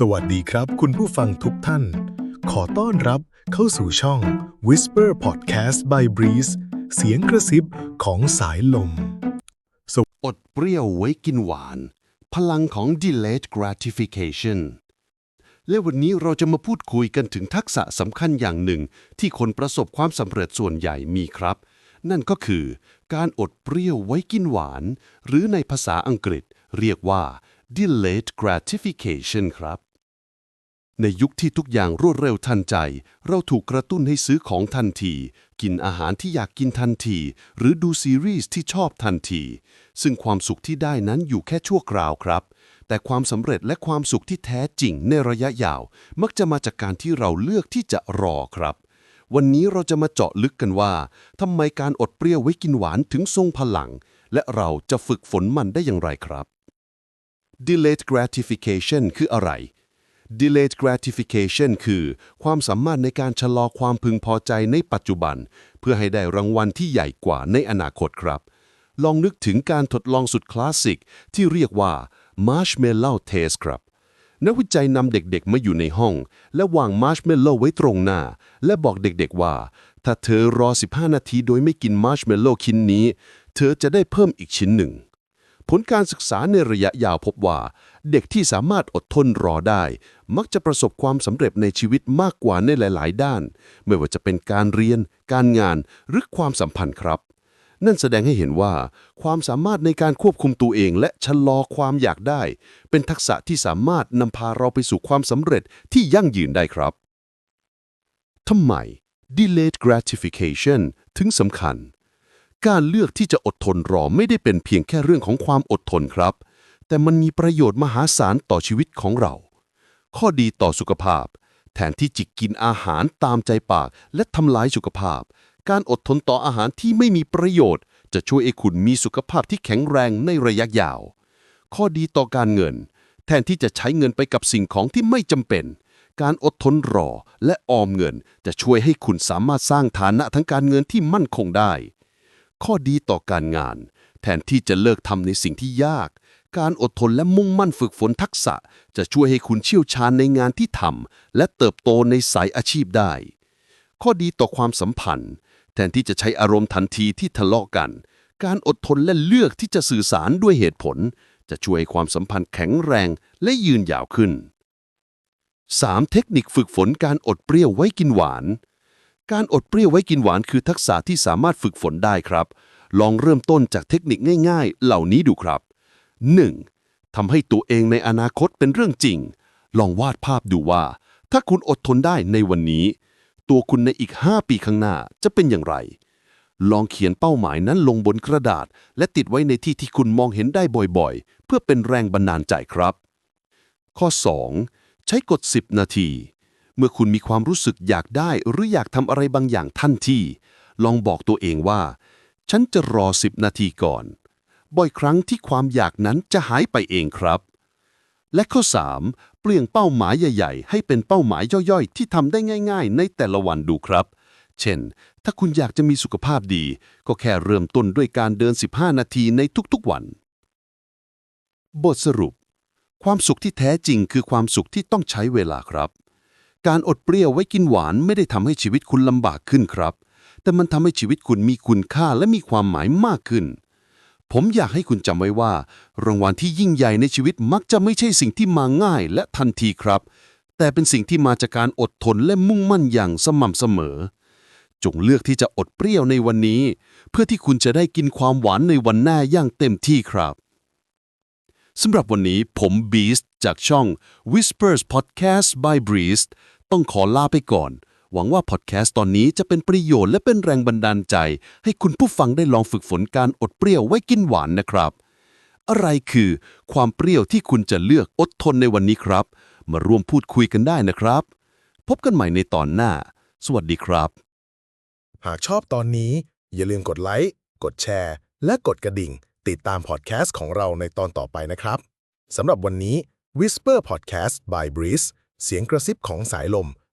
สวัสดีครับคุณผู้ฟังทุกท่าน ขอต้อนรับเข้าสู่ช่อง Whisper Podcast by Breeze เสียงกระซิบของสายลม อดเปรี้ยวไว้กินหวาน พลังของ delayed gratification และวันนี้เราจะมาพูดคุยกันถึงทักษะสำคัญอย่างหนึ่ง ที่คนประสบความสำเร็จส่วนใหญ่มีครับ นั่นก็คือการอดเปรี้ยวไว้กินหวาน หรือในภาษาอังกฤษเรียกว่า delayed gratification ครับ ในยุคที่ทุกอย่างรวดเร็วทันใจ เราถูกกระตุ้นให้ซื้อของทันที กินอาหารที่อยากกินทันที หรือดูซีรีส์ที่ชอบทันที ซึ่งความสุขที่ได้นั้นอยู่แค่ชั่วคราวครับ แต่ความสำเร็จและความสุขที่แท้จริงในระยะยาว มักจะมาจากการที่เราเลือกที่จะรอครับ วันนี้เราจะมาเจาะลึกกันว่าทำไมการอดเปรี้ยวไว้กินหวานถึงทรงพลัง และเราจะฝึกฝนมันได้อย่างไรครับ delayed gratification คืออะไร delayed gratification คือ ความสามารถในการชะลอความพึงพอใจในปัจจุบัน เพื่อให้ได้รางวัลที่ใหญ่กว่าในอนาคตครับ ลองนึกถึงการทดลองสุดคลาสสิก ที่เรียกว่า marshmallow test ครับ นักวิจัยนำเด็กๆ มาอยู่ในห้อง และวางมาร์ชเมลโล่ไว้ตรงหน้า และบอกเด็กๆว่า ถ้าเธอรอ 15 นาทีโดยไม่กินมาร์ชเมลโล่ชิ้นนี้ เธอจะได้เพิ่มอีกชิ้นหนึ่งผลการศึกษาในระยะยาวพบว่า เด็กที่สามารถอดทนรอได้ มักจะประสบความสำเร็จในชีวิตมากกว่าในหลาย ๆ ด้าน ไม่ว่าจะเป็นการเรียน การงาน หรือความสัมพันธ์ครับ นั่นแสดงให้เห็นว่า ความสามารถในการควบคุมตัวเอง และชะลอความอยากได้ เป็นทักษะที่สามารถนำพาเราไปสู่ความสำเร็จที่ยั่งยืนได้ครับทำไม delayed gratification ถึงสำคัญ การเลือกที่จะอดทนรอไม่ได้เป็นเพียงแค่เรื่องของความอดทนครับ แต่มันมีประโยชน์มหาศาลต่อชีวิตของเรา ข้อดีต่อสุขภาพ แทนที่จิกกินอาหารตามใจปาก และทำลายสุขภาพ การอดทนต่ออาหารที่ไม่มีประโยชน์ จะช่วยให้คุณมีสุขภาพที่แข็งแรงในระยะยาว ข้อดีต่อการเงิน แทนที่จะใช้เงินไปกับสิ่งของที่ไม่จำเป็น การอดทนรอและออมเงิน จะช่วยให้คุณสามารถสร้างฐานะทางการเงินที่มั่นคงได้ ข้อดีต่อการงาน แทนที่จะเลิกทำในสิ่งที่ยาก การอดทนและมุ่งมั่นฝึกฝนทักษะ จะช่วยให้คุณเชี่ยวชาญในงานที่ทำและเติบโตในสายอาชีพได้ ข้อดีต่อความสัมพันธ์ แทนที่จะใช้อารมณ์ทันทีที่ทะเลาะกัน การอดทนและเลือกที่จะสื่อสารด้วยเหตุผล จะช่วยให้ความสัมพันธ์แข็งแรงและยืนยาวขึ้น 3. เทคนิคฝึกฝนการอดเปรี้ยวไว้กินหวาน การอดเปรี้ยวไว้กินหวานคือทักษะที่สามารถฝึกฝนได้ครับ ลองเริ่มต้นจากเทคนิคง่าย ๆ เหล่านี้ดูครับ 1. ทำให้ตัวเองในอนาคตเป็นเรื่องจริง ลองวาดภาพดูว่า ถ้าคุณอดทนได้ในวันนี้ ตัวคุณในอีก 5 ปีข้างหน้าจะเป็นอย่างไร ลองเขียนเป้าหมายนั้นลงบนกระดาษ และติดไว้ในที่ที่คุณมองเห็นได้บ่อยๆ เพื่อเป็นแรงบันดาลใจครับ ข้อ 2. ใช้กด10 นาที เมื่อคุณมีความรู้สึกอยากได้หรืออยากทำอะไรบางอย่างทันทีลองบอกตัวเองว่า ฉันจะรอ 10 นาทีก่อน บ่อยครั้งที่ความอยากนั้นจะหายไปเองครับ และข้อ 3. เปลี่ยนเป้าหมายใหญ่ ๆ ให้เป็นเป้าหมายย่อยๆ ที่ทำได้ง่าย ๆ ในแต่ละวันดูครับ เช่น ถ้าคุณอยากจะมีสุขภาพดี ก็แค่เริ่มต้นด้วยการเดิน 15 นาทีในทุกๆวัน บทสรุป ความสุขที่แท้จริงคือความสุขที่ต้องใช้เวลาครับ การอดเปรี้ยวไว้กินหวานไม่ได้ทำให้ชีวิตคุณลำบากขึ้นครับ แต่มันทำให้ชีวิตคุณมีคุณค่าและมีความหมายมากขึ้น ผมอยากให้คุณจำไว้ว่า รางวัลที่ยิ่งใหญ่ในชีวิตมักจะไม่ใช่สิ่งที่มาง่ายและทันทีครับ แต่เป็นสิ่งที่มาจากการอดทนและมุ่งมั่นอย่างสม่ำเสมอ จงเลือกที่จะอดเปรี้ยวในวันนี้ เพื่อที่คุณจะได้กินความหวานในวันหน้าอย่างเต็มที่ครับสำหรับวันนี้ผม Beast จากช่อง Whispers Podcast by Breeze ต้องขอลาไปก่อน หวังว่าพอดแคสต์ตอนนี้จะเป็นประโยชน์และเป็นแรงบันดาลใจ ให้คุณผู้ฟังได้ลองฝึกฝนการอดเปรี้ยวไว้กินหวานนะครับ อะไรคือ ความเปรี้ยวที่คุณจะเลือกอดทนในวันนี้ครับ มาร่วมพูดคุยกันได้นะครับ พบกันใหม่ในตอนหน้า สวัสดีครับ หากชอบตอนนี้ อย่าลืมกดไลค์กดแชร์ และกดกระดิ่ง ติดตามพอดแคสต์ของเราในตอนต่อไปนะครับสำหรับวันนี้ Whisper Podcast by Breeze เสียงกระซิบของสายลม